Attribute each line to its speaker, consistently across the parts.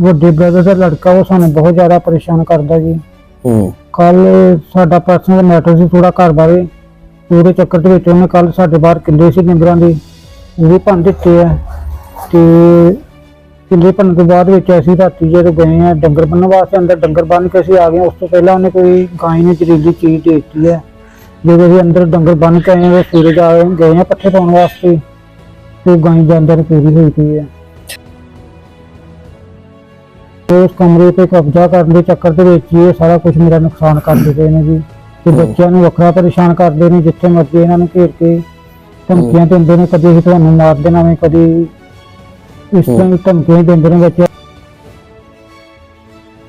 Speaker 1: ਵੱਡੇ ਬ੍ਰਦਰ ਦਾ ਲੜਕਾ ਉਹ ਸਾਨੂੰ ਬਹੁਤ ਜ਼ਿਆਦਾ ਪਰੇਸ਼ਾਨ ਕਰਦਾ ਜੀ।
Speaker 2: ਹੂੰ।
Speaker 1: ਕੱਲ ਸਾਡਾ ਪਰਸਨਲ ਮੈਟਰ ਸੀ ਥੋੜਾ ਘਰ ਬਾਰੇ। ਉਹਦੇ ਚੱਕਰ ਦੇ ਵਿੱਚ ਉਹਨੇ ਕੱਲ ਸਾਡੇ ਬਾਹਰ ਕਿੱਲੇ ਸੀ ਡੰਗਰਾਂ ਦੇ। ਉਹ ਵੀ ਭੰਨ ਦਿੱਤੇ ਆ। ਤੇ ਕਿੱਲੇ ਭੰਨ ਤੋਂ ਬਾਅਦ ਵਿੱਚ ਅਸੀਂ ਰਾਤੀ ਜਦੋਂ ਗਏ ਆ ਡੰਗਰ ਬੰਨ੍ਹਣ ਵਾਸਤੇ ਅੰਦਰ ਡੰਗਰ ਬੰਨ੍ਹ ਕੇ ਅਸੀਂ ਆ ਗਏ ਉਸ ਤੋਂ ਪਹਿਲਾਂ ਉਹਨੇ ਕੋਈ ਗਾਂ ਨੂੰ ਜ਼ਹਿਰੀਲੀ ਚੀਜ਼ ਦੇ ਦਿੱਤੀ ਹੈ ਜਦੋਂ ਅਸੀਂ ਅੰਦਰ ਡੰਗਰ ਬੰਨ੍ਹ ਕੇ ਆਏ ਆ ਸੂਰਜ ਆ ਗਏ ਆ ਪੱਠੇ ਪਾਉਣ ਵਾਸਤੇ। ਤੇ ਗਾਂ ਦੇ ਅੰਦਰ ਪੂਰੀ ਹੋਈ ਪਈ ਹੈ ਉਸ ਕਮਰੇ ਤੇ ਕਬਜ਼ਾ ਕਰਨ ਦੇ ਚੱਕਰ ਦੇ ਵਿੱਚ ਹੀ ਇਹ ਸਾਰਾ ਕੁਝ ਮੇਰਾ ਨੁਕਸਾਨ ਕਰਦੇ ਪਏ ਨੇ ਜੀ। ਤੇ ਬੱਚਿਆਂ ਨੂੰ ਵੱਖਰਾ ਪਰੇਸ਼ਾਨ ਕਰਦੇ ਨੇ ਜਿੱਥੇ ਮਰਜ਼ੀ ਇਹਨਾਂ ਨੂੰ ਘੇਰ ਕੇ ਧਮਕੀਆਂ ਦਿੰਦੇ ਨੇ ਕਦੇ ਅਸੀਂ ਤੁਹਾਨੂੰ ਮਾਰ ਦੇਣਾ ਵੇ ਕਦੀ ਇਸ ਤਰ੍ਹਾਂ ਦੀ ਧਮਕੀਆਂ ਦਿੰਦੇ ਨੇ ਬੱਚੇ।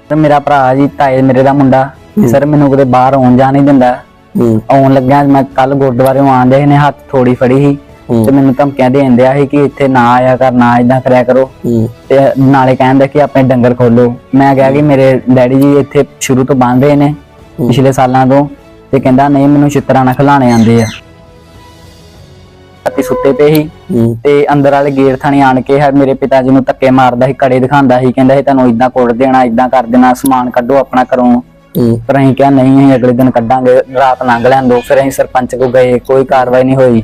Speaker 3: ਸਰ ਮੇਰਾ ਭਰਾ ਜੀ ਤਾਏ ਮੇਰੇ ਦਾ ਮੁੰਡਾ ਸਰ ਮੈਨੂੰ ਕਿਤੇ ਬਾਹਰ ਆਉਣ ਜਾਣ ਨਹੀਂ ਦਿੰਦਾ।
Speaker 2: ਹੂੰ।
Speaker 3: ਆਉਣ ਲੱਗਿਆ ਮੈਂ ਕੱਲ ਗੁਰਦੁਆਰੇ ਆਂਦੇ ਨੇ ਹੱਥ ਥੋੜੀ ਫੜੀ ਸੀ।
Speaker 2: ਹੂੰ
Speaker 3: ਤੇ ਮੈਨੂੰ ਧਮਕੀਆਂ ਦੇਣ ਦਿਆ ਸੀ ਕਿ ਇੱਥੇ ਨਾ ਆਇਆ ਕਰ ਨਾ ਇਦਾਂ ਕਰਿਆ ਕਰੋ। ਤੇ ਨਾਲੇ ਕਹਿੰਦਾ ਕਿ ਆਪਣੇ ਡੰਗਰ ਖੋਲੋ। ਮੈਂ ਕਿਹਾ ਕਿ ਮੇਰੇ ਡੈਡੀ ਜੀ ਇੱਥੇ ਸ਼ੁਰੂ ਤੋਂ ਬੰਨ ਰਹੇ ਨੇ ਪਿਛਲੇ ਸਾਲਾਂ ਤੋਂ। ਤੇ ਕਹਿੰਦਾ ਨਹੀਂ ਮੈਨੂੰ ਛਿੱਤਰਾਂ ਨਾਲ ਖਿਲਾਣੇ ਆਂਦੇ ਆ। ਅਤੇ ਸੁੱਤੇ ਪਏ ਸੀ।
Speaker 2: ਹੂੰ।
Speaker 3: ਤੇ ਅੰਦਰ ਵਾਲੇ ਗੇਟ ਥਾਣੀ ਆਣ ਕੇ ਹੈ ਮੇਰੇ ਪਿਤਾ ਜੀ ਨੂੰ ਧੱਕੇ ਮਾਰਦਾ ਸੀ ਕੜੇ ਦਿਖਾਉਂਦਾ ਸੀ। ਕਹਿੰਦਾ ਸੀ ਤੁਹਾਨੂੰ ਇਦਾਂ ਕੁੱਟ ਦੇਣਾ ਇਦਾਂ ਕਰ ਦੇਣਾ ਸਮਾਨ ਕੱਢੋ ਆਪਣਾ
Speaker 2: ਹੂੰ।
Speaker 3: ਪਰ ਅਸੀਂ ਕਿਹਾ ਨਹੀਂ ਅਸੀਂ ਅਗਲੇ ਦਿਨ ਕੱਢਾਂਗੇ ਰਾਤ ਲੰਘ ਲੈਣ ਦੋ। ਫਿਰ ਅਸੀਂ ਸਰਪੰਚ ਕੋ ਗਏ ਕੋਈ ਕਾਰਵਾਈ ਨਹੀਂ ਹੋਈ।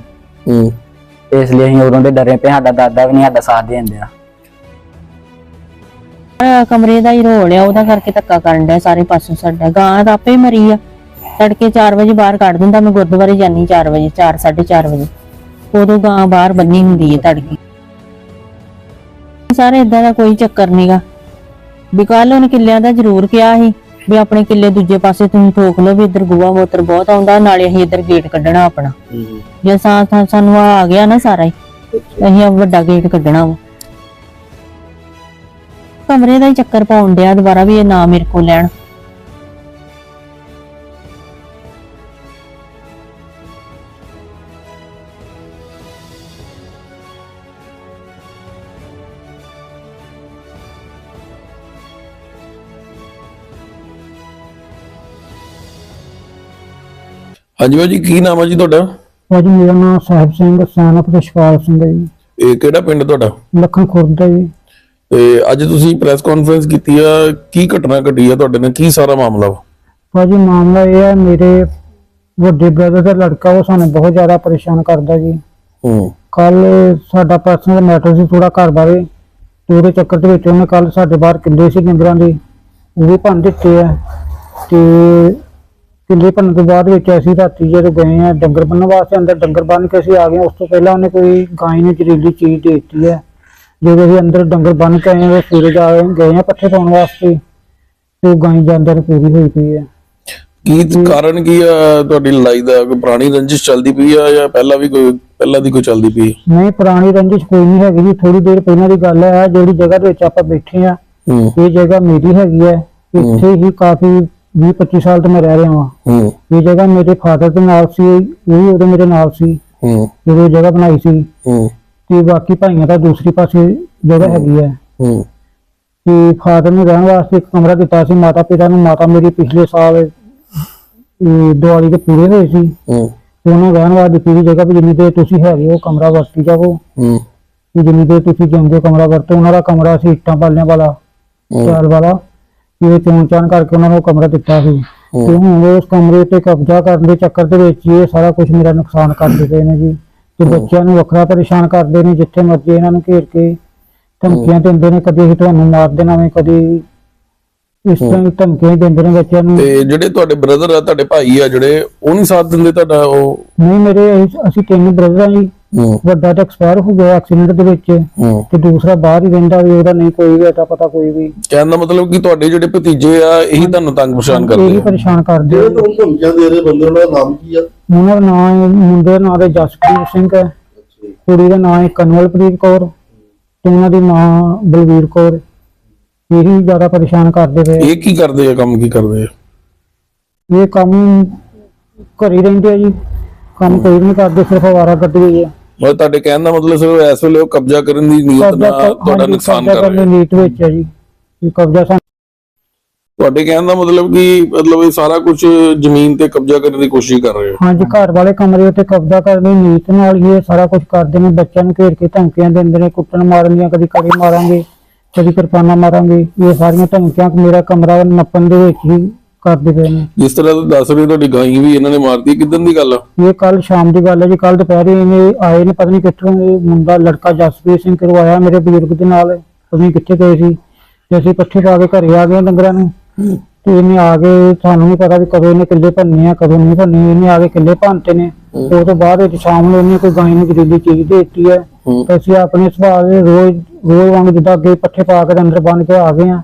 Speaker 3: ਤੇ ਇਸ ਲਈ ਅਸੀਂ ਉਦੋਂ ਦੇ ਡਰੇ ਪਏ, ਸਾਡਾ ਦਾਦਾ ਵੀ ਨਹੀਂ ਸਾਡਾ ਸਾਥ ਦੇਣ ਦਿਆ।
Speaker 4: ਆਹ ਕਮਰੇ ਦਾ ਹੀ ਰੋਲ ਆ, ਉਹਦਾ ਕਰਕੇ ਧੱਕਾ ਕਰਨ ਡਿਆ ਸਾਰੇ ਪਾਸੋਂ ਸਾਡਾ। ਗਾਂ ਤਾਂ ਆਪੇ ਹੀ ਮਰੀ ਆ। ਤੜਕੇ 4 ਵਜੇ ਬਾਹਰ ਕੱਢ ਦਿੰਦਾ, ਮੈਂ ਗੁਰਦੁਆਰੇ ਜਾਨੀ 4 ਵਜੇ 4 4:30 ਵਜੇ। ਉਦੋਂ ਗਾਂ ਬਾਹਰ ਬੰਨੀ ਹੁੰਦੀ ਹੈ ਤੜਕੇ। ਸਾਰੇ ਇਦਾਂ ਦਾ ਕੋਈ ਚੱਕਰ ਨਹੀਂਗਾ ਵੀ ਕੱਲ ਉਹਨੇ ਕਿੱਲਿਆਂ ਦਾ ਜ਼ਰੂਰ ਕਿਹਾ ਸੀ ਵੀ ਆਪਣੇ ਕਿੱਲੇ ਦੂਜੇ ਪਾਸੇ ਤੁਸੀਂ ਠੋਕ ਲਓ ਵੀ ਇੱਧਰ ਗੂਆ ਮੋਤਰ ਬਹੁਤ ਆਉਂਦਾ ਨਾਲੇ ਅਸੀਂ ਇੱਧਰ ਗੇਟ ਕੱਢਣਾ ਆਪਣਾ। ਜੇ ਸਾ ਸਾ- ਸਾਨੂੰ ਆਹ ਆ ਗਿਆ ਨਾ ਸਾਰਾ ਹੀ ਅਸੀਂ ਆਹ ਵੱਡਾ ਗੇਟ ਕੱਢਣਾ ਵਾ। ਕਮਰੇ ਦਾ ਹੀ ਚੱਕਰ ਪਾਉਣ ਡਿਆ ਦੁਬਾਰਾ ਵੀ ਇਹ ਨਾ ਮੇਰੇ ਕੋਲ ਲੈਣ।
Speaker 2: ਹਾਂਜੀ ਬਾਜੀ ਕੀ ਨਾਮ ਹੈ ਜੀ ਤੁਹਾਡਾ?
Speaker 1: ਭਾਜੀ ਮੇਰਾ ਨਾਮ ਸਾਹਿਬ ਸਿੰਘ ਸੈਨਪ ਰਸ਼ਪਾਲ ਸਿੰਘ ਹੈ ਜੀ।
Speaker 2: ਇਹ ਕਿਹੜਾ ਪਿੰਡ ਤੁਹਾਡਾ?
Speaker 1: ਲੱਖਣ ਖੁਰਦ ਦਾ ਜੀ।
Speaker 2: ਤੇ ਅੱਜ ਤੁਸੀਂ ਪ੍ਰੈਸ ਕਾਨਫਰੰਸ ਕੀਤੀ ਆ ਕੀ ਘਟਨਾ ਘਟੀ ਆ ਤੁਹਾਡੇ ਨਾਲ? ਕੀ ਸਾਰਾ ਮਾਮਲਾ ਵਾ?
Speaker 1: ਭਾਜੀ ਮਾਮਲਾ ਇਹ ਹੈ ਮੇਰੇ ਵੱਡੇ ਬ੍ਰਦਰ ਦਾ ਲੜਕਾ ਉਹ ਸਾਨੂੰ ਬਹੁਤ ਜ਼ਿਆਦਾ ਪਰੇਸ਼ਾਨ ਕਰਦਾ ਜੀ।
Speaker 2: ਹੂੰ।
Speaker 1: ਕੱਲ ਸਾਡਾ ਪਰਸਨਲ ਮੈਟਰ ਸੀ ਥੋੜਾ ਘਰ ਬਾਰੇ। ਤੇ ਉਹਦੇ ਚੱਕਰ ਦੇ ਵਿੱਚ ਉਹਨੇ ਕੱਲ ਸਾਡੇ ਬਾਹਰ ਕਿੱਲੇ ਸੀ ਡੰਗਰਾਂ ਦੇ। ਉਹ ਵੀ ਭੰਨ ਦਿੱਤੇ ਆ। ਤੇ ਕਿੱਲੇ ਭੰਨ ਤੋਂ ਬਾਅਦ ਵਿੱਚ ਅਸੀਂ ਰਾਤੀ ਜਦੋਂ ਗਏ ਆ ਡੰਗਰ ਬੰਨ੍ਹਣ ਵਾਸਤੇ ਅੰਦਰ ਡੰਗਰ ਬੰਨ੍ਹ ਕੇ ਅਸੀਂ ਆ ਗਏ ਉਸ ਤੋਂ ਪਹਿਲਾਂ ਉਹਨੇ ਕੋਈ ਗਾਂ ਨੂੰ ਜ਼ਹਿਰੀਲੀ ਚੀਜ਼ ਦੇ ਦਿੱਤੀ ਹੈ। ਜਦੋਂ ਅਸੀਂ ਅੰਦਰ ਡੰਗਰ ਬੰਨ੍ਹ ਕੇ ਆਏ ਆ ਸੂਰਜ ਆ ਗਏ ਆ ਪੱਠੇ ਪਾਉਣ ਵਾਸਤੇ। ਤੇ ਉਹ ਗਾਂ ਦੇ ਅੰਦਰ ਪੂਰੀ ਹੋਈ ਪਈ ਹੈ।
Speaker 2: ਕੀ ਕਾਰਨ ਕੀ ਆ? ਤੁਹਾਡੀ ਲੜਾਈ ਦਾ ਕੋਈ ਪੁਰਾਣੀ ਰੰਜਿਸ਼ ਚੱਲਦੀ ਪਈ ਆ ਜਾਂ ਪਹਿਲਾਂ ਵੀ ਕੋਈ ਪਹਿਲਾਂ ਦੀ ਕੋਈ ਚੱਲਦੀ ਪਈ
Speaker 1: ਨਹੀਂ ਪੁਰਾਣੀ ਰੰਜਿਸ਼ ਕੋਈ ਨਹੀਂ ਹੈਗੀ ਜੀ। ਥੋੜੀ ਦੇਰ ਪਹਿਲਾਂ ਦੀ ਗੱਲ ਹੈ। ਜਿਹੜੀ ਜਗ੍ਹਾ ਦੇ ਵਿੱਚ ਆਪਾਂ ਬੈਠੇ ਆ ਇਹ ਜਗ੍ਹਾ ਮੇਰੀ ਹੈਗੀ ਹੈ। ਇੱਥੇ ਹੀ ਕਾਫੀ 20 25 ਸਾਲ ਤੋਂ ਮੈਂ ਰਹਿ ਰਿਹਾ ਹਾਂ
Speaker 2: ਹੂੰ।
Speaker 1: ਇਹ ਜਗ੍ਹਾ ਮੇਰੇ ਫਾਦਰ ਦੇ ਨਾਲ ਸੀ ਇਹ ਵੀ ਉਹਦੇ ਮੇਰੇ ਨਾਲ ਸੀ।
Speaker 2: ਹੂੰ।
Speaker 1: ਜਦੋਂ ਇਹ ਜਗ੍ਹਾ ਬਣਾਈ ਸੀ।
Speaker 2: ਹੂੰ।
Speaker 1: ਤੇ ਬਾਕੀ ਭਾਈਆਂ ਦਾ ਦੂਸਰੀ ਪਾਸੇ ਜਗ੍ਹਾ ਹੈਗੀ ਹੈ।
Speaker 2: ਹੂੰ।
Speaker 1: ਤੇ ਫਾਦਰ ਨੂੰ ਰਹਿਣ ਵਾਸਤੇ ਇੱਕ ਕਮਰਾ ਦਿੱਤਾ ਸੀ ਮਾਤਾ ਪਿਤਾ ਨੂੰ। ਮਾਤਾ ਮੇਰੀ ਪਿਛਲੇ ਸਾਲ ਇਹ ਦੀਵਾਲੀ ਦੇ ਪੂਰੇ ਹੋਏ ਸੀ।
Speaker 2: ਹੂੰ।
Speaker 1: ਤੇ ਉਹਨਾਂ ਰਹਿਣ ਵਾਸਤੇ ਪੂਰੀ ਜਗ੍ਹਾ ਵੀ ਜਿੰਨੀ ਦੇਰ ਤੁਸੀਂ ਹੈਗੇ ਉਹ ਕਮਰਾ ਵਰਤੀ ਜਾਵੋ।
Speaker 2: ਹੂੰ।
Speaker 1: ਜਿੰਨੀ ਦੇਰ ਤੁਸੀਂ ਜਿਉਂਦੇ ਹੋ ਕਮਰਾ ਵਰਤੋ ਉਹਨਾਂ ਦਾ ਕਮਰਾ ਸੀ ਇੱਟਾਂ ਪਾਲਿਆਂ ਵਾਲਾ ਚਾਲ ਵਾਲਾ। ਇਹ ਚੋਣ ਚਾਣ ਕਰਕੇ ਉਹਨਾਂ ਨੂੰ ਉਹ ਕਮਰਾ ਦਿੱਤਾ ਸੀ। ਤੇ ਹੁਣ ਉਸ ਕਮਰੇ ਤੇ ਕਬਜ਼ਾ ਕਰਨ ਦੇ ਚੱਕਰ ਦੇ ਵਿੱਚ ਹੀ ਇਹ ਸਾਰਾ ਕੁਝ ਮੇਰਾ ਨੁਕਸਾਨ ਕਰਦੇ ਪਏ ਨੇ ਜੀ। ਤੇ ਬੱਚਿਆਂ ਨੂੰ ਵੱਖਰਾ ਪਰੇਸ਼ਾਨ ਕਰਦੇ ਨੇ ਜਿੱਥੇ ਮਰਜ਼ੀ ਇਹਨਾਂ ਨੂੰ ਘੇਰ ਕੇ ਧਮਕੀਆਂ ਦਿੰਦੇ ਨੇ ਕਦੇ ਅਸੀਂ ਤੁਹਾਨੂੰ ਮਾਰ ਦੇਣਾ ਵੇ ਕਦੀ ਇਸ ਤਰ੍ਹਾਂ ਦੀ ਧਮਕੀਆਂ ਦਿੰਦੇ ਨੇ ਬੱਚਿਆਂ ਨੂੰ।
Speaker 2: ਤੇ ਜਿਹੜੇ ਤੁਹਾਡੇ ਬ੍ਰਦਰ ਆ ਤੁਹਾਡੇ ਭਾਈ ਆ ਜਿਹੜੇ ਉਹ ਨਹੀਂ ਸਾਥ ਦਿੰਦੇ ਤੁਹਾਡਾ ਉਹ?
Speaker 1: ਨਹੀਂ ਮੇਰੇ ਅਸੀਂ- ਤਿੰਨ ਬ੍ਰਦਰ ਆ ਜੀ। ਵੱਡਾ ਤਾਂ ਐਕਸਪਾਇਰ ਹੋ ਗਿਆ ਐਕਸੀਡੈਂਟ ਦੇ ਵਿੱਚ। ਤੇ ਦੂਸਰਾ ਬਾਹਰ ਹੀ ਰਹਿੰਦਾ ਵੀ ਉਹਦਾ ਨਹੀਂ ਕੋਈ ਵੀ ਅਤਾ ਪਤਾ ਕੋਈ ਵੀ।
Speaker 2: ਕਹਿਣ ਦਾ ਮਤਲਬ ਕਿ ਤੁਹਾਡੇ ਜਿਹੜੇ ਭਤੀਜੇ ਆ ਇਹੀ ਤੁਹਾਨੂੰ ਤੰਗ ਪਰੇਸ਼ਾਨ ਕਰਦੇ
Speaker 1: ਇਹੀ
Speaker 2: ਆ।
Speaker 1: ਪਰੇਸ਼ਾਨ ਕਰਦੇ ਆ।
Speaker 5: ਜਿਹੜੇ ਤੁਹਾਨੂੰ ਧਮਕੀਆਂ ਦੇ ਰਹੇ ਬੰਦੇ ਉਹਨਾਂ ਦਾ ਨਾਮ ਕੀ ਆ?
Speaker 1: ਉਹਨਾਂ ਦਾ ਨਾਮ ਮੁੰਡੇ ਦਾ ਨਾਮ ਹੈ ਜਸਪ੍ਰੀਤ ਸਿੰਘ ਹੈ। ਕੁੜੀ ਦਾ ਨਾਮ ਹੈ ਕਨਵਲਪ੍ਰੀਤ ਕੌਰ ਤੇ ਉਹਨਾਂ ਦੀ ਮਾਂ ਬਲਵੀਰ ਕੌਰ। ਇਹੀ ਜ਼ਿਆਦਾ ਪਰੇਸ਼ਾਨ ਕਰਦੇ ਪਏ
Speaker 2: ਇਹ ਕੀ ਕਰਦੇ ਆ ਕੰਮ ਕੀ ਕਰਦੇ ਆ?
Speaker 1: ਇਹ ਕੰਮ ਘਰ ਹੀ ਰਹਿੰਦੇ ਆ ਜੀ। ਕੰਮ ਕੋਈ ਨਹੀਂ ਕਰਦੇ ਸਿਰਫ ਆਵਾਰਾ ਗੱਡੀ ਹੋਈ ਹੈ
Speaker 2: ਮਤਲਬ ਤੁਹਾਡੇ ਕਹਿਣ ਦਾ ਮਤਲਬ ਸਿਰਫ ਇਸ ਵੇਲੇ ਉਹ ਕਬਜ਼ਾ ਕਰਨ ਦੀ ਨੀਅਤ ਨਾਲ ਤੁਹਾਡਾ ਨੁਕਸਾਨ ਕਰ ਰਹੇ ਆ।
Speaker 1: ਨੀਤ ਵਿੱਚ ਹੈ ਜੀ। ਇਹ ਕਬਜ਼ਾ ਸਾਨੂੰ
Speaker 2: ਤੁਹਾਡੇ ਕਹਿਣ ਦਾ ਮਤਲਬ ਕਿ ਮਤਲਬ ਇਹ ਸਾਰਾ ਕੁਝ ਜ਼ਮੀਨ ਤੇ ਕਬਜ਼ਾ ਕਰਨ ਦੀ ਕੋਸ਼ਿਸ਼ ਕਰ ਰਹੇ ਹੋ।
Speaker 1: ਹਾਂਜੀ ਘਰ ਵਾਲੇ ਕਮਰੇ ਉੱਤੇ ਕਬਜ਼ਾ ਕਰਨ ਦੀ ਨੀਤ ਨਾਲ ਹੀ ਇਹ ਸਾਰਾ ਕੁਝ ਕਰਦੇ ਨੇ। ਬੱਚਿਆਂ ਨੂੰ ਘੇਰ ਕੇ ਧਮਕੀਆਂ ਦਿੰਦੇ ਨੇ ਕੁੱਟਣ ਮਾਰਨ ਦੀਆਂ ਕਦੀ ਕੜੀ ਮਾਰਾਂਗੇ ਕਦੀ ਕਿਰਪਾਨਾ ਮਾਰਾਂਗੇ। ਇਹ ਸਾਰੀਆਂ ਧਮਕੀਆਂ ਮੇਰਾ ਕਮਰਾ ਨੱਪਣ ਦੇ ਵਿੱਚ ਹੀ ਕਰਦੇ ਪਏ ਨੇ।
Speaker 2: ਜਿਸ ਤਰ੍ਹਾਂ ਤੁਸੀਂ ਦੱਸ ਰਹੇ ਹੋ, ਤੁਹਾਡੀ ਗਾਈ ਵੀ ਇਹਨਾਂ ਨੇ ਮਾਰਤੀ ਕਿਦਾਂ ਦੀ ਗੱਲ ਆ?
Speaker 1: ਇਹ ਕੱਲ ਸ਼ਾਮ ਦੀ ਗੱਲ ਹੈ ਜੀ। ਕੱਲ ਦੁਪਹਿਰੇ ਇਹਨੇ ਆਏ ਨੇ ਪਤਾ ਨਹੀਂ ਕਿੱਥੋਂ ਇਹ ਮੁੰਡਾ ਲੜਕਾ ਜਸਪ੍ਰੀਤ ਸਿੰਘ ਕਰਵਾਇਆ ਮੇਰੇ ਬਜ਼ੁਰਗ ਦੇ ਨਾਲ। ਨਹੀਂ ਕਿੱਥੇ ਗਏ ਸੀ। ਤੇ ਅਸੀਂ ਪੱਠੇ ਪਾ ਕੇ ਘਰੇ ਆ ਗਏ ਡੰਗਰਾਂ ਨੂੰ। ਤੇ ਇਹਨੇ ਆ ਕੇ ਸਾਨੂੰ ਨਹੀਂ ਪਤਾ ਵੀ ਕਦੋਂ ਇਹਨੇ ਕਿੱਲੇ ਭੰਨੇ ਆ ਕਦੋਂ ਨਹੀਂ ਭੰਨੇ। ਇਹਨੇ ਆ ਕੇ ਕਿੱਲੇ ਭੰਨਤੇ ਨੇ। ਉਹ ਤੋਂ ਬਾਅਦ ਵਿੱਚ ਸ਼ਾਮ ਨੂੰ ਇਹਨੇ ਕੋਈ ਗਾਂ ਨੂੰ ਜ਼ਰੀਲੀ ਚੀਜ਼ ਦੇ ਦਿੱਤੀ ਹੈ। ਅਸੀਂ ਆਪਣੇ ਸੁਭਾਅ ਦੇ ਰੋਜ਼ ਰੋਜ਼ ਵਾਂਗ ਜਿੱਦਾਂ ਅੱਗੇ ਪੱਠੇ ਪਾ ਕੇ ਅੰਦਰ ਬੰਨ ਕੇ ਆ ਗਏ ਆ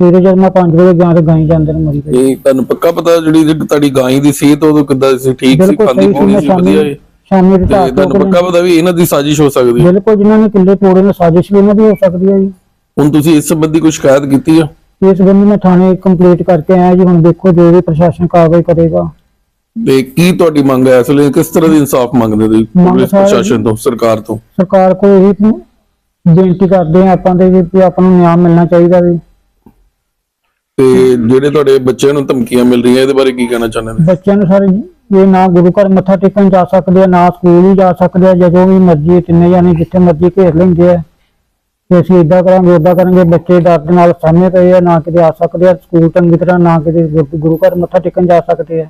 Speaker 1: ਸਵੇਰੇ ਜਦ ਮੈਂ 5 ਵਜੇ ਗਿਆ ਤੇ ਗਾਂ ਜਾਂਦੇ ਨੂੰ ਮਰੀ ਪਈ।
Speaker 2: ਇਹ ਤੁਹਾਨੂੰ ਪੱਕਾ ਪਤਾ ਜਿਹੜੀ ਜਿਹੜੀ ਤੁਹਾਡੀ ਗਾਈ ਦੀ ਸਿਹਤ ਉਦੋਂ ਕਿੱਦਾਂ ਸੀ? ਠੀਕ ਸੀ
Speaker 1: ਬਿਲਕੁਲ
Speaker 2: ਖਾਂਦੀ
Speaker 1: ਸਹੀ ਸੀ
Speaker 2: ਪੂਰੀ
Speaker 1: ਮੈਂ
Speaker 2: ਸੀ ਵਧੀਆ
Speaker 1: ਸ਼ਾਮੀ
Speaker 2: ਹੈ
Speaker 1: ਸ਼ਾਮੀ
Speaker 2: ਤੇ ਤੁਹਾਨੂੰ ਪੱਕਾ ਪਤਾ ਵੀ ਇਹਨਾਂ ਦੀ ਸਾਜ਼ਿਸ਼ ਹੋ ਸਕਦੀ ਹੈ?
Speaker 1: ਬਿਲਕੁਲ ਜਿਨ੍ਹਾਂ ਨੇ ਕਿੱਲੇ ਤੋੜੇ ਨੇ ਸਾਜ਼ਿਸ਼ ਵੀ ਇਹਨਾਂ ਦੀ ਹੋ ਸਕਦੀ ਹੈ ਜੀ।
Speaker 2: ਹੁਣ ਤੁਸੀਂ ਇਸ ਸੰਬੰਧੀ ਕੋਈ ਸ਼ਿਕਾਇਤ ਕੀਤੀ ਆ?
Speaker 1: ਇਸ ਬੰਦੇ ਮੈਂ ਥਾਣੇ ਕੰਪਲੀਟ ਕਰਕੇ ਆਇਆ ਜੀ ਹੁਣ ਦੇਖੋ ਜੋ ਵੀ ਪ੍ਰਸ਼ਾਸਨ ਕਾਰਵਾਈ ਕਰੇਗਾ।
Speaker 2: ਤੇ ਕੀ ਤੁਹਾਡੀ ਮੰਗ ਹੈ? ਇਸ ਲਈ ਕਿਸ ਤਰ੍ਹਾਂ ਦੀ ਇਨਸਾਫ ਮੰਗਦੇ ਤੁਸੀਂ?
Speaker 1: ਮੰਗ
Speaker 2: ਪੁਲਿਸ
Speaker 1: ਸਰ-
Speaker 2: ਪ੍ਰਸ਼ਾਸਨ ਤੋਂ ਸਰਕਾਰ ਤੋਂ?
Speaker 1: ਸਰਕਾਰ ਕੋਲ ਇਹੀ ਬੇਨਤੀ ਕਰਦੇ ਆ ਆਪਾਂ ਦੇ ਵੀ ਆਪਾਂ ਨੂੰ ਨਿਆਂ ਮਿਲਣਾ ਚਾਹੀਦਾ ਵੀ
Speaker 2: ਤੇ ਜਿਹੜੇ ਤੁਹਾਡੇ ਬੱਚਿਆਂ ਨੂੰ ਧਮਕੀਆਂ ਮਿਲ ਰਹੀਆਂ ਇਹਦੇ ਬਾਰੇ ਕੀ ਕਹਿਣਾ ਚਾਹੁੰਦੇ ਨੇ?
Speaker 1: ਬੱਚਿਆਂ ਨੂੰ ਸਾਰੇ ਇਹ ਨਾ ਗੁਰੂ ਘਰ ਮੱਥਾ ਟੇਕਣ ਜਾ ਸਕਦੇ ਆ ਨਾ ਸਕੂਲ ਵੀ ਜਾ ਸਕਦੇ ਆ ਜਦੋਂ ਵੀ ਮਰਜ਼ੀ ਤਿੰਨੇ ਜਾਣੇ ਜਿੱਥੇ ਮਰਜ਼ੀ ਘੇਰ ਲੈਂਦੇ ਆ। ਤੇ ਅਸੀਂ ਇਦਾਂ ਕਰਾਂਗੇ ਏਦਾਂ ਕਰਾਂਗੇ ਬੱਚੇ ਡਰ ਦੇ ਨਾਲ ਸਾਹਮਣੇ ਪਏ ਆ ਨਾ ਕਿਤੇ ਆ ਸਕਦੇ ਆ ਸਕੂਲ ਚੰਗੀ ਤਰ੍ਹਾਂ ਨਾ ਕਿਤੇ ਗੁਰ- ਗੁਰੂ ਘਰ ਮੱਥਾ ਟੇਕਣ ਜਾ ਸਕਦੇ ਆ।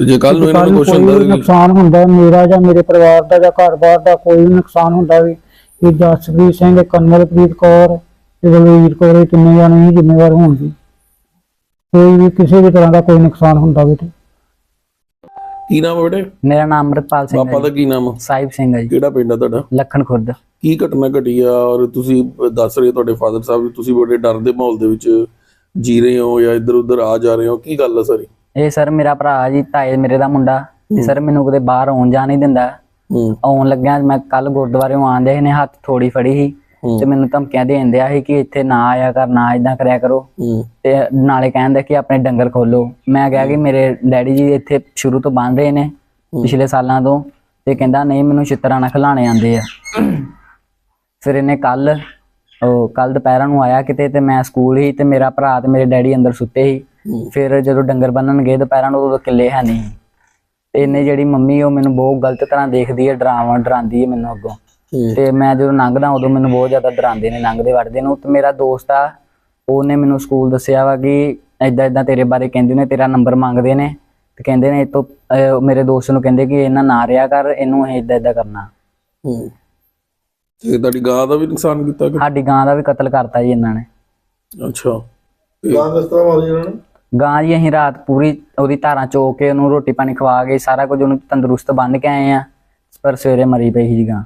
Speaker 2: ਤੇ ਜੇ ਕੱਲ ਨੂੰ ਇਹਨਾਂ ਨੂੰ ਕੁਝ ਹੁੰਦਾ
Speaker 1: ਵੀ
Speaker 2: ਵੀ
Speaker 1: ਨੁਕਸਾਨ ਹੁੰਦਾ ਹੈ, ਮੇਰਾ ਜਾਂ ਮੇਰੇ ਪਰਿਵਾਰ ਦਾ ਜਾਂ ਘਰ-ਬਾਰ ਦਾ ਕੋਈ ਵੀ ਨੁਕਸਾਨ ਹੁੰਦਾ ਵੀ ਇਹ ਜਸਪ੍ਰੀਤ ਸਿੰਘ ਕਨਵਲਪ੍ਰੀਤ ਕੌਰ ਤੇ ਬਲਵੀਰ ਕੌਰ ਇਹ ਤਿੰਨੇ ਜਾਣੇ ਹੀ ਜ਼ਿੰਮੇਵਾਰ ਹੋਣਗੇ। ਕੋਈ ਵੀ ਕਿਸੇ ਵੀ ਤਰ੍ਹਾਂ ਦਾ ਕੋਈ ਨੁਕਸਾਨ ਹੁੰਦਾ ਵੀ ਤੇ।
Speaker 2: ਕੀ ਨਾਮ ਹੈ ਬੇਟੇ?
Speaker 3: ਮੇਰਾ ਨਾਮ ਅਮਰਪਾਲ ਸਿੰਘ
Speaker 2: ਪਾਪਾ
Speaker 3: ਹੈ
Speaker 2: ਦਾ ਕੀ ਨਾਮ ਆ?
Speaker 3: ਸਾਹਿਬ ਸਿੰਘ ਹੈ ਜੀ।
Speaker 2: ਕਿਹੜਾ ਪਿੰਡ ਆ ਤੁਹਾਡਾ?
Speaker 3: ਲੱਖਣ ਖੁਰਦ।
Speaker 2: ਕੀ ਘਟਨਾ ਘਟੀ ਆ ਔਰ ਤੁਸੀਂ ਦੱਸ ਰਹੇ ਤੁਹਾਡੇ ਫਾਦਰ ਸਾਹਿਬ ਵੀ ਤੁਸੀਂ ਬੜੇ ਡਰ ਦੇ ਮਾਹੌਲ ਦੇ ਵਿੱਚ ਜੀ ਰਹੇ ਹੋ ਜਾਂ ਇੱਧਰ ਉੱਧਰ ਆ ਜਾ ਰਹੇ ਹੋ। ਕੀ ਗੱਲ ਆ ਸਾਰੀ?
Speaker 3: ਇਹ ਸਰ ਮੇਰਾ ਭਰਾ ਜੀ ਤਾਏ ਮੇਰੇ ਦਾ ਮੁੰਡਾ। ਤੇ ਸਰ ਮੈਨੂੰ ਕਦੇ ਬਾਹਰ ਆਉਣ ਜਾਣ ਨਹੀਂ ਦਿੰਦਾ।
Speaker 2: ਹੂੰ।
Speaker 3: ਆਉਣ ਲੱਗਿਆ ਮੈਂ ਕੱਲ ਗੁਰਦੁਆਰਿਓਂ ਆਂਦੇ ਇਹਨੇ ਹੱਥ ਥੋੜੀ ਫੜੀ ਸੀ। ਤੇ ਮੈਨੂੰ ਧਮਕੀਆਂ ਦੇਣ ਦਿਆ ਸੀ ਕਿ ਇੱਥੇ ਨਾ ਆਇਆ ਕਰ ਨਾ ਇਦਾਂ ਕਰਿਆ ਕਰੋ। ਤੇ ਨਾਲੇ ਕਹਿੰਦੇ ਕਿ ਆਪਣੇ ਡੰਗਰ ਖੋਲੋ। ਮੈਂ ਕਿਹਾ ਕਿ ਮੇਰੇ ਡੈਡੀ ਜੀ ਇੱਥੇ ਸ਼ੁਰੂ ਤੋਂ ਬੰਨ ਰਹੇ ਨੇ ਪਿਛਲੇ ਸਾਲਾਂ ਤੋਂ। ਤੇ ਕਹਿੰਦਾ ਨਹੀਂ ਮੈਨੂੰ ਛਿੱਤਰਾਂ ਨਾਲ ਖਿਲਾਣੇ ਆਂਦੇ ਆ। ਫਿਰ ਇਹਨੇ ਕੱਲ ਉਹ ਕੱਲ ਦੁਪਹਿਰਾਂ ਨੂੰ ਆਇਆ ਕਿਤੇ ਤੇ ਮੈਂ ਸਕੂਲ ਹੀ ਤੇ ਮੇਰਾ ਭਰਾ ਤੇ ਮੇਰੇ ਡੈਡੀ ਅੰਦਰ ਸੁੱਤੇ ਸੀ ਫਿਰ ਜਦੋਂ ਡੰਗਰ ਬੰਨਣ ਗਏ ਦੁਪਹਿਰਾਂ ਨੂੰ ਉਦੋਂ ਕਿੱਲੇ ਹੈ ਨਹੀਂ। ਤੇ ਇਹਨੇ ਜਿਹੜੀ ਮੰਮੀ ਉਹ ਮੈਨੂੰ ਬਹੁਤ ਗਲਤ ਤਰ੍ਹਾਂ ਦੇਖਦੀ ਹੈ ਡਰਾਵਾਂ ਡਰਾਉਂਦੀ ਹੈ ਮੈਨੂੰ ਅੱਗੋਂ। ਤੇ ਮੈਂ ਜਦੋਂ ਲੰਘਦਾ ਉਦੋਂ ਮੈਨੂੰ ਬਹੁਤ ਜ਼ਿਆਦਾ ਡਰਾਉਂਦੇ ਨੇ ਲੰਘਦੇ ਵੜਦੇ ਨੂੰ। ਤੇ ਮੇਰਾ ਦੋਸਤ ਆ ਉਹਨੇ ਮੈਨੂੰ ਸਕੂਲ ਦੱਸਿਆ ਵਾ ਕਿ ਐਦਾਂ ਐਦਾਂ ਤੇਰੇ ਬਾਰੇ ਕਹਿੰਦੇ ਨੇ ਤੇਰਾ ਨੰਬਰ ਮੰਗਦੇ ਨੇ। ਤੇ ਕਹਿੰਦੇ ਨੇ ਇਹ ਤੋਂ ਮੇਰੇ ਦੋਸਤ ਨੂੰ ਕਹਿੰਦੇ ਕਿ ਇਹਨਾਂ ਨਾ ਰਿਆ ਕਰ ਇਹਨੂੰ ਐਦਾਂ ਐਦਾਂ ਕਰਨਾ।
Speaker 2: ਹੂੰ। ਤੇ ਤੁਹਾਡੀ ਗਾਂ ਦਾ ਵੀ ਨੁਕਸਾਨ ਕੀਤਾ ਕਿ?
Speaker 3: ਸਾਡੀ ਗਾਂ ਦਾ ਵੀ ਕਤਲ ਕਰਤਾ ਜੀ ਇਹਨਾਂ ਨੇ।
Speaker 2: ਅੱਛਾ।
Speaker 5: ਗਾਂ ਕਿਸ ਤਰ੍ਹਾਂ ਮਾਰੀ ਇਹਨਾਂ ਨੇ?
Speaker 3: ਗਾਂ ਜੀ ਅਸੀਂ ਰਾਤ ਪੂਰੀ ਉਹਦੀ ਧਾਰਾਂ ਚੋ ਕੇ ਉਹਨੂੰ ਰੋਟੀ ਪਾਣੀ ਖਵਾ ਕੇ ਸਾਰਾ ਕੁਝ ਉਹਨੂੰ ਤੰਦਰੁਸਤ ਬੰਨ ਕੇ ਆਏ ਆ ਪਰ ਸਵੇਰੇ ਮਰੀ ਪਈ ਸੀ ਜੀ ਗਾਂ।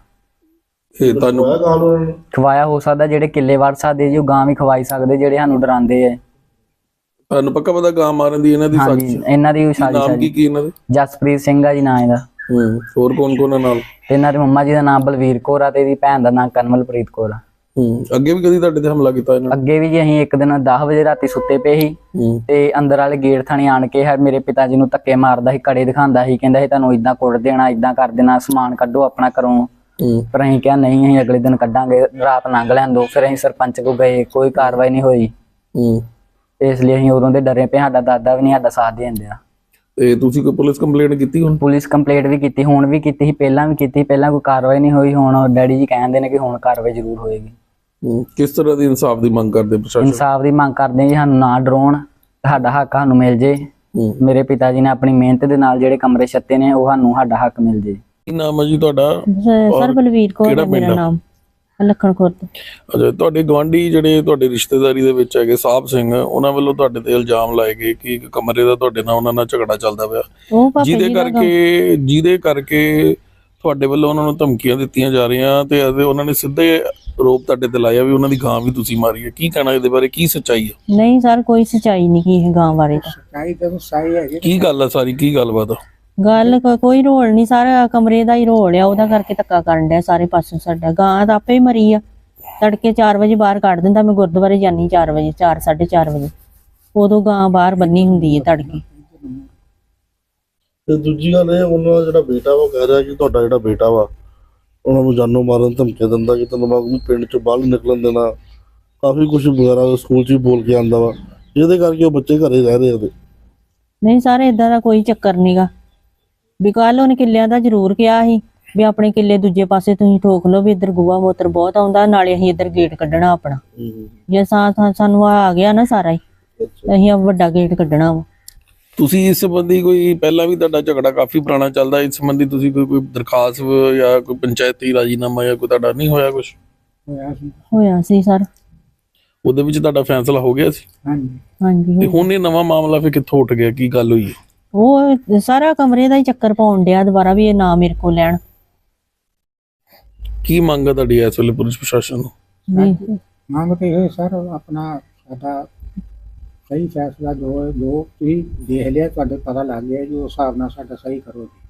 Speaker 2: ਇਹ ਤੁਹਾਨੂੰ
Speaker 5: ਗਾਂ ਨੂੰ?
Speaker 3: ਖਵਾਇਆ ਹੋ ਸਕਦਾ ਜਿਹੜੇ ਕਿੱਲੇ ਵੜ ਸਕਦੇ ਜੀ ਉਹ ਗਾਂ ਵੀ ਖਵਾਈ ਸਕਦੇ ਜਿਹੜੇ ਸਾਨੂੰ ਡਰਾਉਂਦੇ ਆ।
Speaker 2: ਤੁਹਾਨੂੰ ਪੱਕਾ ਪਤਾ ਗਾਂ ਮਾਰਨ ਦੀ ਇਹਨਾਂ ਦੀ
Speaker 3: ਹਾਂਜੀ
Speaker 2: ਸਾਜ਼ਿਸ਼
Speaker 3: ਇਹਨਾਂ ਦੀ ਵੀ ਸਾਜ਼ਿਸ਼
Speaker 2: ਨਾਮ ਕੀ ਕੀ ਇਹਨਾਂ ਦੇ?
Speaker 3: ਜਸਪ੍ਰੀਤ ਸਿੰਘ ਆ ਜੀ ਨਾਂ ਇਹਦਾ।
Speaker 2: ਹੂੰ ਹੋਰ ਕੌਣ ਕੌਣ ਨਾਲ?
Speaker 3: ਤੇ ਇਹਨਾਂ ਦੇ ਮੰਮਾ ਜੀ ਦਾ ਨਾਮ ਬਲਵੀਰ ਕੌਰ ਆ ਤੇ ਇਹਦੀ ਭੈਣ ਦਾ ਨਾਮ ਕਨਮਲਪ੍ਰੀਤ ਕੌਰ ਆ।
Speaker 2: ਹੂੰ ਅੱਗੇ ਵੀ ਕਦੀ ਤੁਹਾਡੇ ਤੇ ਹਮਲਾ ਕੀਤਾ ਇਹਨਾਂ ਨੇ?
Speaker 3: ਅੱਗੇ ਵੀ ਜੀ ਅਸੀਂ ਇੱਕ ਦਿਨ 10 ਵਜੇ ਰਾਤੀ ਸੁੱਤੇ ਪਏ ਸੀ ਤੇ ਅੰਦਰ ਵਾਲੇ ਗੇਟ ਥਾਣੀ ਆਣ ਕੇ ਹੈ ਮੇਰੇ ਪਿਤਾ ਜੀ ਨੂੰ ਧੱਕੇ ਮਾਰਦਾ ਸੀ ਕੜੇ ਦਿਖਾਉਂਦਾ ਸੀ ਕਹਿੰਦਾ ਸੀ ਤੁਹਾਨੂੰ ਇਦਾਂ ਕੁੱਟ ਦੇਣਾ ਇਦਾਂ ਕਰ ਦੇਣਾ ਸਮਾਨ ਕੱਢੋ ਆਪਣਾ ਘਰੋਂ। ਪਰ ਅਸੀਂ ਕਿਹਾ ਨਹੀਂ ਅਸੀਂ ਅਗਲੇ ਦਿਨ ਕੱਢਾਂਗੇ ਰਾਤ ਲੰਘ ਲੈਣ ਦੋ ਫਿਰ ਅਸੀਂ ਸਰਪੰਚ ਕੋ ਗਏ ਕੋਈ ਕਾਰਵਾਈ ਨਹੀਂ ਹੋਈ। ਇਸ ਲਈ ਅਸੀਂ ਉਦੋਂ ਦੇ ਡਰੇ ਪਏ ਸਾਡਾ ਦਾਦਾ ਵੀ ਨਹੀਂ ਸਾਡਾ ਸਾਥ ਦੇਣ ਦਿਆ।
Speaker 2: ਤੇ ਤੁਸੀਂ ਕੋਈ ਪੁਲਿਸ ਕੰਪਲੇਂਟ ਕੀਤੀ ਹੁਣ?
Speaker 3: ਪੁਲਿਸ ਕੰਪਲੇਂਟ ਵੀ ਕੀਤੀ ਹੁਣ ਵੀ ਕੀਤੀ ਸੀ ਪਹਿਲਾਂ ਵੀ ਕੀਤੀ ਪਹਿਲਾਂ ਕੋਈ ਕਾਰਵਾਈ ਨਹੀਂ ਹੋਈ ਹੁਣ ਡੈਡੀ ਜੀ ਕਹਿੰਦੇ ਨੇ ਕਿ ਹੁਣ ਕਾਰਵਾਈ ਜ਼ਰੂਰ ਹੋਏਗੀ।
Speaker 2: ਕਿਸ ਤਰ੍ਹਾਂ ਦੀ ਇਨਸਾਫ ਦੀ ਮੰਗ ਕਰਦੇ ਪ੍ਰਸ਼ਾਸਨ?
Speaker 3: ਇਨਸਾਫ ਦੀ ਮੰਗ ਕਰਦੇ ਜੀ ਸਾਨੂੰ ਨਾ ਡਰਾਉਣ ਸਾਡਾ ਹੱਕ ਸਾਨੂੰ ਮਿਲ ਜੇ। ਮੇਰੇ ਪਿਤਾ ਜੀ ਨੇ ਆਪਣੀ ਮਿਹਨਤ ਦੇ ਨਾਲ ਜਿਹੜੇ ਕਮਰੇ ਛੱਤੇ ਨੇ ਉਹ ਸਾਨੂੰ ਸਾਡਾ ਹੱਕ ਮਿਲ ਜੇ।
Speaker 2: ਕੀ ਨਾਮ ਹੈ ਜੀ ਤੁਹਾਡਾ?
Speaker 4: ਸਰ ਬਲਵੀਰ ਕੌਰ ਹੈ ਮੇਰਾ? ਨਾਮ ਲੱਖਣ ਖੁਰਦ।
Speaker 2: ਅੱਛਾ ਤੁਹਾਡੇ ਗਵਾਂਢੀ ਜਿਹੜੇ ਤੁਹਾਡੇ ਰਿਸ਼ਤੇਦਾਰੀ ਦੇ ਵਿੱਚ ਹੈਗੇ ਸਾਹਿਬ ਸਿੰਘ ਉਹਨਾਂ ਵੱਲੋਂ ਤੁਹਾਡੇ ਤੇ ਇਲਜ਼ਾਮ ਲਾਏ ਗਏ ਕਿ ਇੱਕ ਕਮਰੇ ਦਾ ਤੁਹਾਡੇ ਨਾਲ ਉਹਨਾਂ ਨਾਲ ਝਗੜਾ ਚੱਲਦਾ ਪਿਆ। ਜਿਹਦੇ
Speaker 4: ਜੀ ਦਾ
Speaker 2: ਕਰਕੇ ਜਿਹਦੇ ਕਰਕੇ ਤੁਹਾਡੇ ਵੱਲੋਂ ਉਹਨਾਂ ਨੂੰ ਧਮਕੀਆਂ ਦਿੱਤੀਆਂ ਜਾ ਰਹੀਆਂ ਤੇ ਅਤੇ ਉਹਨਾਂ ਨੇ ਸਿੱਧੇ ਆਰੋਪ ਤੁਹਾਡੇ ਤੇ ਲਾਇਆ ਵੀ ਉਹਨਾਂ ਦੀ ਗਾਂ ਵੀ ਤੁਸੀਂ ਮਾਰੀ ਹੈ। ਕੀ ਕਹਿਣਾ ਇਹਦੇ ਬਾਰੇ? ਕੀ ਸੱਚਾਈ ਹੈ
Speaker 4: ਨਹੀਂ ਸਰ ਕੋਈ ਸਚਾਈ ਨਹੀਂ ਕੀ ਹੈ ਗਾਂ ਬਾਰੇ ਤਾਂ।
Speaker 2: ਕੀ ਗੱਲ ਹੈ ਸਾਰੀ? ਕੀ ਗੱਲਬਾਤ ਆ?
Speaker 4: ਗੱਲ ਕੋ- ਕੋਈ ਰੋਲ ਨਹੀਂ ਸਾਰਾ ਕਮਰੇ ਦਾ ਹੀ ਰੋਲ ਆ ਉਹਦਾ ਕਰਕੇ ਧੱਕਾ ਕਰਨ ਡਿਆ ਸਾਰੇ ਪਾਸੇ ਸਾਡਾ। ਗਾਂ ਤਾਂ ਆਪੇ ਹੀ ਮਰੀ ਆ। ਤੜਕੇ 4 ਵਜੇ ਬਾਹਰ ਕੱਢ ਦਿੰਦਾ ਮੈਂ ਗੁਰਦੁਆਰੇ ਜਾਨੀ 4 ਵਜੇ 4 4:30 ਵਜੇ। ਉਦੋਂ ਗਾਂ ਬਾਹਰ ਬੰਨੀ ਹੁੰਦੀ ਹੈ ਤੜਕੇ।
Speaker 5: ਤੇ ਦੂਜੀ ਗੱਲ ਇਹ ਉਹਨਾਂ ਦਾ ਜਿਹੜਾ ਬੇਟਾ ਵਾ ਉਹ ਕਹਿ ਰਿਹਾ ਕਿ ਤੁਹਾਡਾ ਜਿਹੜਾ ਬੇਟਾ ਵਾ ਉਹਨਾਂ ਨੂੰ ਜਾਨੋਂ ਮਾਰਨ ਦੀਆਂ ਧਮਕੀਆਂ ਦਿੰਦਾ ਕਿ ਤੈਨੂੰ ਮੈਂ ਉਹਨੂੰ ਪਿੰਡ ਚੋਂ ਬਾਹਰ ਨੀ ਨਿਕਲਣ ਦੇਣਾ। ਕਾਫੀ ਕੁਝ ਵਗੈਰਾ ਸਕੂਲ 'ਚ ਵੀ ਬੋਲ ਕੇ ਆਂਦਾ ਵਾ। ਜਿਹਦੇ ਕਰਕੇ ਉਹ ਬੱਚੇ ਘਰੇ ਰਹਿ ਰਹੇ ਉਹਦੇ।
Speaker 4: ਨਹੀਂ ਸਾਰੇ ਇਦਾਂ ਦਾ ਕੋਈ ਚੱਕਰ ਨਹੀਂਗਾ ਵੀ ਕੱਲ ਉਹਨੇ ਕਿੱਲਿਆਂ ਦਾ ਜ਼ਰੂਰ ਕਿਹਾ ਸੀ ਵੀ ਆਪਣੇ ਕਿੱਲੇ ਦੂਜੇ ਪਾਸੇ ਤੁਸੀਂ ਠੋਕ ਲਓ ਵੀ ਇੱਧਰ ਗੋਹਾ ਮੋਤਰ ਬਹੁਤ ਆਉਂਦਾ ਨਾਲੇ ਅਸੀਂ ਇੱਧਰ ਗੇਟ ਕੱਢਣਾ ਆਪਣਾ। ਜੇ ਸਾਂ ਸਾਂ- ਸਾਨੂੰ ਆ ਗਿਆ ਨਾ ਸਾਰਾ ਹੀ ਅਸੀਂ ਆ ਵੱਡਾ ਗੇਟ ਕੱਢਣਾ ਵਾ।
Speaker 2: ਤੁਸੀਂ ਇਸ ਸੰਬੰਧੀ ਕੋਈ ਪਹਿਲਾਂ ਵੀ ਤੁਹਾਡਾ ਝਗੜਾ ਕਾਫੀ ਪੁਰਾਣਾ ਚੱਲਦਾ ਇਸ ਸੰਬੰਧੀ ਤੁਸੀਂ ਕੋਈ ਕੋਈ ਦਰਖਾਸਤ ਜਾਂ ਕੋਈ ਪੰਚਾਇਤੀ ਰਾਜੀਨਾਮਾ ਜਾਂ ਕੋਈ ਤੁਹਾਡਾ ਨਹੀਂ ਹੋਇਆ ਕੁਝ
Speaker 6: ਹੋਇਆ ਸੀ।
Speaker 4: ਹੋਇਆ ਸੀ ਸਰ।
Speaker 2: ਉਹਦੇ ਵਿੱਚ ਤੁਹਾਡਾ ਫੈਸਲਾ ਹੋ ਗਿਆ ਸੀ?
Speaker 6: ਹਾਂਜੀ।
Speaker 4: ਹਾਂਜੀ
Speaker 2: ਤੇ ਹੁਣ ਇਹ ਨਵਾਂ ਮਾਮਲਾ ਫਿਰ ਕਿੱਥੋਂ ਉੱਠ ਗਿਆ ਕੀ ਗੱਲ ਹੋਈ ਹੈ?
Speaker 4: ਉਹ ਸਾਰਾ ਕਮਰੇ ਦਾ ਹੀ ਚੱਕਰ ਪਾਉਣ ਡਿਆ ਦੁਬਾਰਾ ਵੀ ਇਹ ਨਾ ਮੇਰੇ ਕੋਲ ਲੈਣ।
Speaker 2: ਕੀ ਮੰਗ ਹੈ ਤੁਹਾਡੀ ਇਸ ਵੇਲੇ ਪੁਲਿਸ ਪ੍ਰਸ਼ਾਸਨ ਨੂੰ?
Speaker 6: ਮੰਗ ਤੇ ਇਹ ਸਰ ਆਪਣਾ ਸਾਡਾ ਸਹੀ ਫੈਸਲਾ ਜੋ ਹੈ ਜੋ ਤੁਸੀਂ ਦੇਖ ਲਿਆ ਤੁਹਾਡੇ ਪਤਾ ਲੱਗ ਗਿਆ ਜੋ ਹਿਸਾਬ ਨਾਲ ਸਾਡਾ ਸਹੀ ਕਰੋ ਜੀ